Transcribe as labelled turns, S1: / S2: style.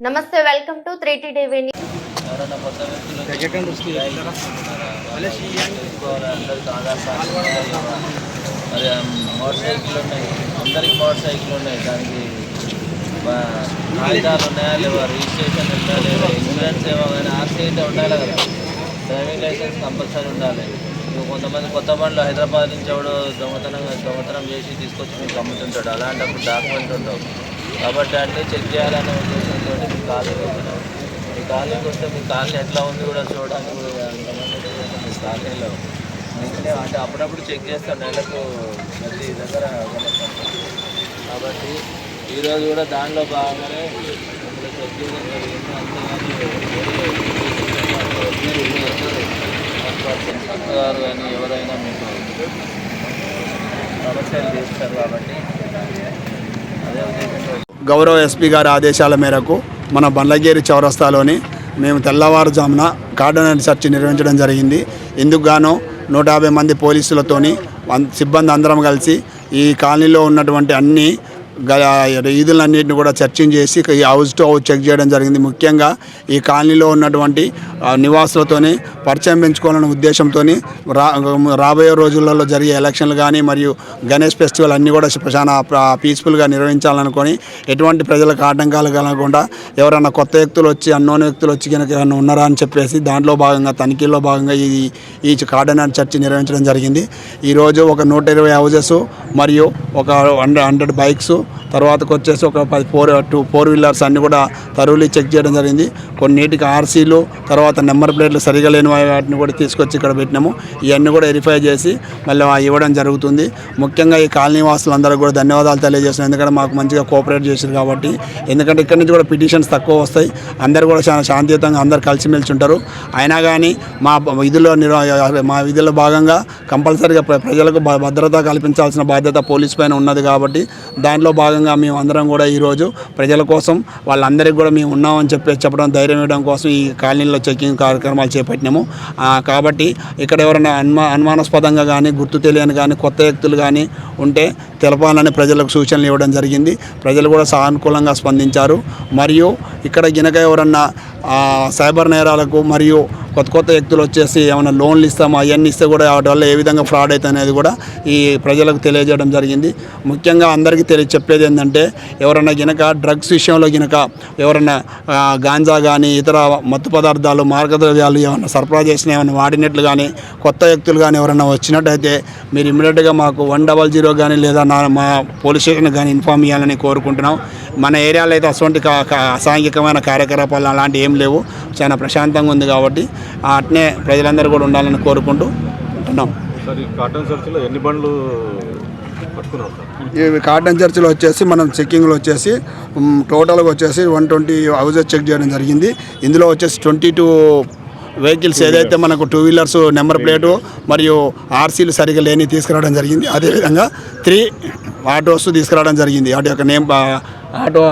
S1: నమస్తే welcome to three T TV
S2: కొత్త motorcycle ఉన్నాయి. అందరికి మోటార్ సైకిల్ ఉన్నాయి. దానికి ఆ, కాగితాలు ఉన్నాయా లేవా? రిజిస్ట్రేషన్ ఉందా లేదా? ఇన్సూరెన్స్ ఏమో కానీ ఆర్సీ అయితే ఉండాలి కదా. డ్రైవింగ్ లైసెన్స్ కంపల్సరీ ఉండాలి. ఇప్పుడు కొంతమంది కొత్త బండ్లు హైదరాబాద్ నుంచి ఎవడు దొంగతనం దొంగతనం చేసి తీసుకొచ్చి మీకు అమ్ముతుంటాడు. అలాంటప్పుడు డాక్యుమెంట్ ఉండవు. కాబట్టి అన్నీ చెక్ చేయాలనే ఉద్దేశంతో మీ మీ కాలనీకి వస్తే మీ కాలనీ ఎట్లా ఉంది కూడా చూడడానికి కూడా మీ కాలనీలో నెక్స్ట్ అంటే అప్పుడప్పుడు చెక్ చేస్తాం నెలకు ప్రతి దగ్గర కాబట్టి ఈరోజు కూడా దానిలో భాగంగానే ఇప్పుడు చెక్ చేయడం జరిగింది. అంతేగాని గారు కానీ ఎవరైనా మీకు సమస్యలు తీస్తారు కాబట్టి
S3: గౌరవ ఎస్పీ గారి ఆదేశాల మేరకు మన బండ్లగేరి చౌరస్తాలోని మేము తెల్లవారుజామున కార్డనరీ సెర్చ్ నిర్వహించడం జరిగింది. ఇందుకు గాను నూట యాభై మంది పోలీసులతోని సిబ్బంది అందరం కలిసి ఈ కాలనీలో ఉన్నటువంటి అన్ని ఈదులన్నింటిని కూడా చర్చింగ్ చేసి ఈ హౌస్ టు హౌస్ చెక్ చేయడం జరిగింది. ముఖ్యంగా ఈ కాలనీలో ఉన్నటువంటి నివాసులతోనే పరిచయం పెంచుకోవాలనే ఉద్దేశంతో రా రాబోయే రోజులలో జరిగే ఎలక్షన్లు కానీ మరియు గణేష్ ఫెస్టివల్ అన్నీ కూడా చాలా పీస్ఫుల్గా నిర్వహించాలనుకొని ఎటువంటి ప్రజలకు ఆటంకాలు కలగకుండా ఎవరైనా కొత్త వ్యక్తులు వచ్చి అన్నోన్ వ్యక్తులు వచ్చి కనుక ఏమైనా ఉన్నారా అని చెప్పేసి దాంట్లో భాగంగా తనిఖీల్లో భాగంగా ఈ ఈ కాడనార్డ్ చర్చి నిర్వహించడం జరిగింది. ఈరోజు ఒక నూట ఇరవై హౌజెస్ మరియు ఒక హండ్రెడ్ హండ్రెడ్ బైక్స్ తర్వాతకు వచ్చేసి ఒక పది ఫోర్ టూ ఫోర్ వీలర్స్ అన్నీ కూడా తరువులు చెక్ చేయడం జరిగింది. కొన్నిటికి ఆర్సీలు తర్వాత నెంబర్ ప్లేట్లు సరిగా లేని వాటిని కూడా తీసుకొచ్చి ఇక్కడ పెట్టినాము. ఇవన్నీ కూడా వెరిఫై చేసి మళ్ళీ ఇవ్వడం జరుగుతుంది. ముఖ్యంగా ఈ కాలనీ అందరూ కూడా ధన్యవాదాలు తెలియజేస్తున్నాం. ఎందుకంటే మాకు మంచిగా కోఆపరేట్ చేశారు కాబట్టి. ఎందుకంటే ఇక్కడ నుంచి కూడా పిటిషన్స్ తక్కువ వస్తాయి. అందరు కూడా చాలా శాంతియుతంగా అందరు కలిసిమెలిసి ఉంటారు. అయినా కానీ మా విధుల్లో మా విధుల్లో భాగంగా కంపల్సరీగా ప్ర- ప్రజలకు భద్రత కల్పించాల్సిన బాధ్యత పోలీస్ పైన ఉన్నది కాబట్టి దాంట్లో భాగంగా మేము అందరం కూడా ఈరోజు ప్రజల కోసం వాళ్ళందరికీ కూడా మేము ఉన్నామని చెప్పి చెప్పడం ధైర్యం ఇవ్వడం కోసం ఈ కాలనీలో చెకింగ్ కార్యక్రమాలు చేపట్టినాము. కాబట్టి ఇక్కడ ఎవరైనా అనుమా అనుమానాస్పదంగా కానీ గుర్తు తెలియని కానీ కొత్త వ్యక్తులు కానీ ఉంటే తెలపాలని ప్రజలకు సూచనలు ఇవ్వడం జరిగింది. ప్రజలు కూడా సానుకూలంగా స్పందించారు. మరియు ఇక్కడ గినక ఎవరన్నా సైబర్ నేరాలకు మరియు కొత్త కొత్త వ్యక్తులు వచ్చేసి ఏమైనా లోన్లు ఇస్తామో అవన్నీ ఇస్తే కూడా వాటి వల్ల ఏ విధంగా ఫ్రాడ్ అవుతుంది అనేది కూడా ఈ ప్రజలకు తెలియజేయడం జరిగింది. ముఖ్యంగా అందరికీ తెలియ చెప్పేది ఏంటంటే ఎవరైనా గినక డ్రగ్స్ విషయంలో గినక ఎవరైనా గాంజా కానీ ఇతర మత్తు పదార్థాలు మార్గద్రవ్యాలు ఏమైనా సరఫరా చేసిన ఏమైనా వాడినట్లు కానీ కొత్త వ్యక్తులు కానీ ఎవరైనా వచ్చినట్టయితే మీరు ఇమ్మీడియట్గా మాకు వన్ డబల్ జీరో కానీ లేదా నా మా పోలీస్ స్టేషన్ కానీ ఇన్ఫామ్ చేయాలని కోరుకుంటున్నాం. మన ఏరియాలో అయితే అటువంటి కా- అసాంఘికమైన కార్యకలాపాలు అలాంటివి ఏం లేవు. చాలా ప్రశాంతంగా ఉంది కాబట్టి అట్నే ప్రజలందరూ కూడా ఉండాలని కోరుకుంటూ ఉంటున్నాం.
S4: కాటన్ సర్చ్లో ఎన్ని బండ్లు
S3: ఈ కాటన్ చర్చిలో వచ్చేసి మనం చెక్కింగ్లో వచ్చేసి టోటల్గా వచ్చేసి వన్ ట్వంటీ హౌజెస్ చెక్ చేయడం జరిగింది. ఇందులో వచ్చేసి ట్వంటీ టూ వెహికల్స్ ఏదైతే మనకు టూ వీలర్స్ నెంబర్ ప్లేటు మరియు ఆర్సీలు సరిగా లేని తీసుకురావడం జరిగింది. అదేవిధంగా త్రీ ఆటోస్ తీసుకురావడం జరిగింది. వాటి యొక్క నేమ్ ఆటో